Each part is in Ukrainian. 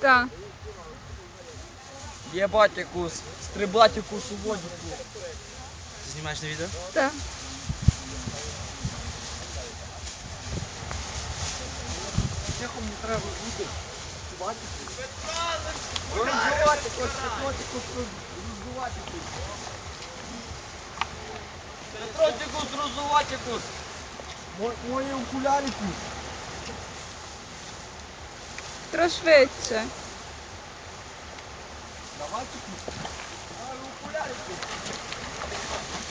Так. Єбать якусь, стрибать якусь у воді. Ти знімаєш на відео? Так. Тихо, мені треба бути. Роздувати якось, Петротику, роздувати якусь. Петротику, роздувати якусь. Мо- Мої окуляри якусь. Тро швидше. Давай якусь. А, окуляри якусь.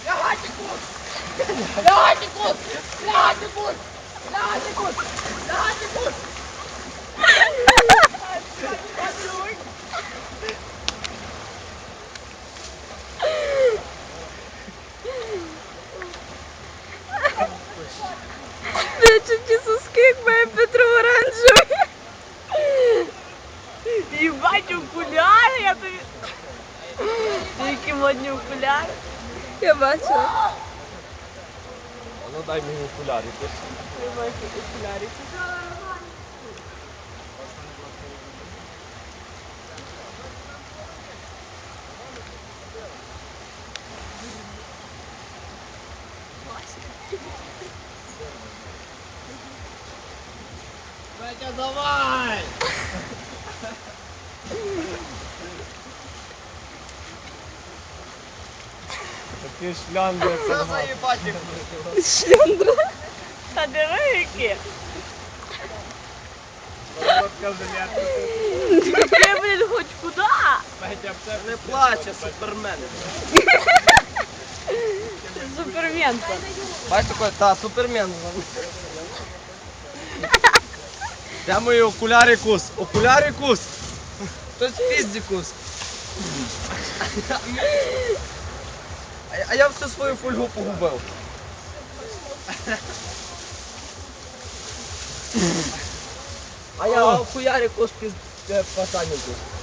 Лягать якусь. Лягать якусь. Лягать якусь. Лягать якусь. Лягать якусь. Бачу Їбать, окуляри, я тобі. Які модні окуляри. Я бачила. А ну дай мені окуляри якусь. Їбать, окуляри. Давай! Такий шлянги. Це заїбать якусь. Шльондра. Та диви які. Ти, блін, хоч куди? Петя, це не плаче, супермен. Супермен. Бачиш такой, та, супермен. Де мої окуляри кус? Окуляри кус? Хтось пізді кус. А я- всю свою фольгу погубив. А я хуярик ось піз... е, пацанів кус.